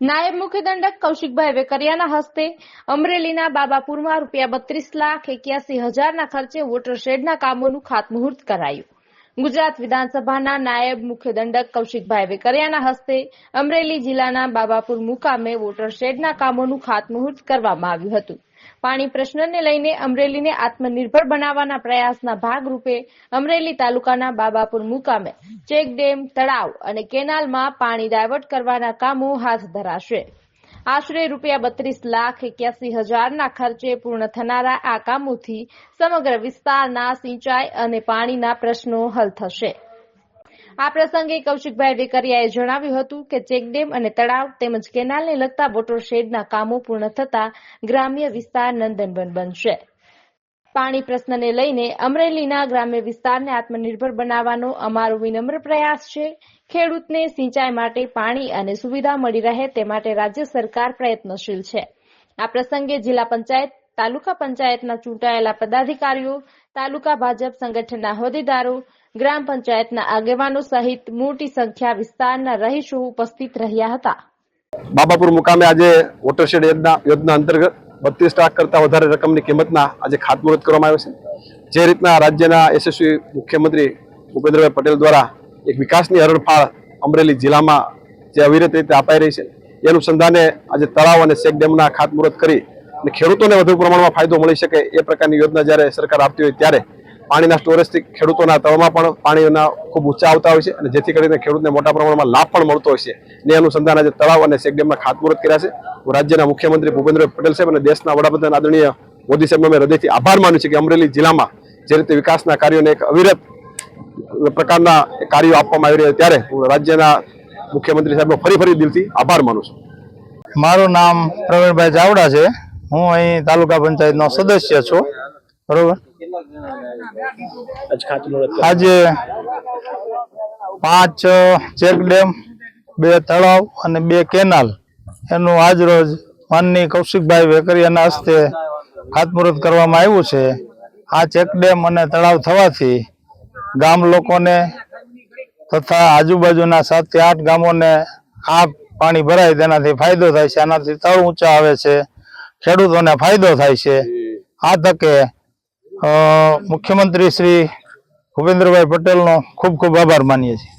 નાયબ મુખ્ય દંડક કૌશિકભાઈ વેકરિયાના હસ્તે અમરેલીના બાબાપુરમાં રૂપિયા બત્રીસ લાખ એક્યાસી હજારના ખર્ચે વોટરશેડના કામોનું ખાતમુહૂર્ત કરાયું. ગુજરાત વિધાનસભાના નાયબ મુખ્ય દંડક કૌશિકભાઈ વેકરિયાના હસ્તે અમરેલી જિલ્લાના બાબાપુર મુકામે વોટરશેડના કામોનું ખાતમુહૂર્ત કરવામાં આવ્યું હતું. પાણી પ્રશ્નને લઈને અમરેલીને આત્મનિર્ભર બનાવવાના પ્રયાસના ભાગરૂપે અમરેલી તાલુકાના બાબાપુર મુકામે ચેકડેમ તળાવ અને કેનાલમાં પાણી ડાયવર્ટ કરવાના કામો હાથ ધરાશે. આશરે રૂપિયા બત્રીસ લાખ એક્યાસી હજારના ખર્ચે પૂર્ણ થનારા આ કામોથી સમગ્ર વિસ્તારના સિંચાઈ અને પાણીના પ્રશ્નો હલ થશે. આ પ્રસંગે કૌશિકભાઈ વેકરિયાએ જણાવ્યું હતું કે ચેકડેમ અને તળાવ તેમજ કેનાલને લગતા વોટરશેડના કામો પૂર્ણ થતા ગ્રામ્ય વિસ્તાર નંદનવન બનશે. પાણી પ્રશ્નને લઈને અમરેલીના ગ્રામ્ય વિસ્તારને આત્મનિર્ભર બનાવવાનો અમારો વિનમ્ર પ્રયાસ છે. ખેડૂતને સિંચાઈ માટે પાણી અને સુવિધા મળી રહે તે માટે રાજ્ય સરકાર પ્રયત્નશીલ છે. આ પ્રસંગે જિલ્લા પંચાયત તાલુકા પંચાયતના ચૂંટાયેલા પદાધિકારીઓ, તાલુકા ભાજપ સંગઠનના હોદ્દેદારો, ગ્રામ પંચાયતના આગેવાનો સહિત મોટી સંખ્યા વિસ્તારના રહીશો ઉપસ્થિત રહ્યા હતા. બાબાપુર મુકામે આજે વોટરશેડ યોજના યોજના અંતર્ગત બત્રીસ લાખ કરતા વધારે રકમની કિંમતના આજે ખાતમુહૂર્ત કરવામાં આવ્યો છે. જે રીતના રાજ્યના યશસ્વી મુખ્યમંત્રી ભૂપેન્દ્રભાઈ પટેલ દ્વારા એક વિકાસની હરણફાળ અમરેલી જિલ્લામાં જે અવિરત રીતે અપાઈ રહી છે, એ અનુસંધાને આજે તળાવ અને શેક ડેમના ખાતમુહૂર્ત કરી અને ખેડૂતોને વધુ પ્રમાણમાં ફાયદો મળી શકે એ પ્રકારની યોજના જ્યારે સરકાર આપતી હોય ત્યારે પાણીના સ્ટોરેજથી ખેડૂતોના તળમાં પણ પાણીના ખૂબ ઊંચા આવતા હોય છે અને જેથી કરીને ખેડૂતને મોટા પ્રમાણમાં લાભ પણ મળતો હોય છે. ને અનુસંધાન આજે તળાવ અને ચેકડેમના ખાતમુહૂર્ત કર્યા છે. હું રાજ્યના મુખ્યમંત્રી ભૂપેન્દ્ર પટેલ સાહેબ અને દેશના વડાપ્રધાન આદરણીય મોદી સાહેબનો મેં હૃદયથી આભાર માનું છે કે અમરેલી જિલ્લામાં જે રીતે વિકાસના કાર્યોને એક અવિરત પ્રકારના કાર્યો આપવામાં આવી રહ્યા ત્યારે હું રાજ્યના મુખ્યમંત્રી સાહેબનો ફરી ફરી દિલથી આભાર માનું છું. મારું નામ પ્રવીણભાઈ ચાવડા છે. હું અહીં તાલુકા પંચાયતનો સદસ્ય છું. બરોબર? આજે પાંચ ચેક ડેમ, બે તળાવ અને બે કેનાલ. એનું આજરોજ માનની કૌશિકભાઈ વેકરિયાના હસ્તે ખાતમુહૂર્ત કરવામાં આવ્યું છે. આ ચેક ડેમ અને તળાવ થવાથી ગામ લોકોને તથા આજુબાજુના સાત આઠ ગામોને આ પાણી ભરાય તેનાથી ફાયદો થાય છે. આનાથી તળ ઊંચા આવે છે. ખેડૂતોને ફાયદો થાય છે. આ તકે મુખ્યમંત્રી શ્રી ભૂપેન્દ્રભાઈ પટેલનો ખૂબ ખૂબ આભાર માનીએ છીએ.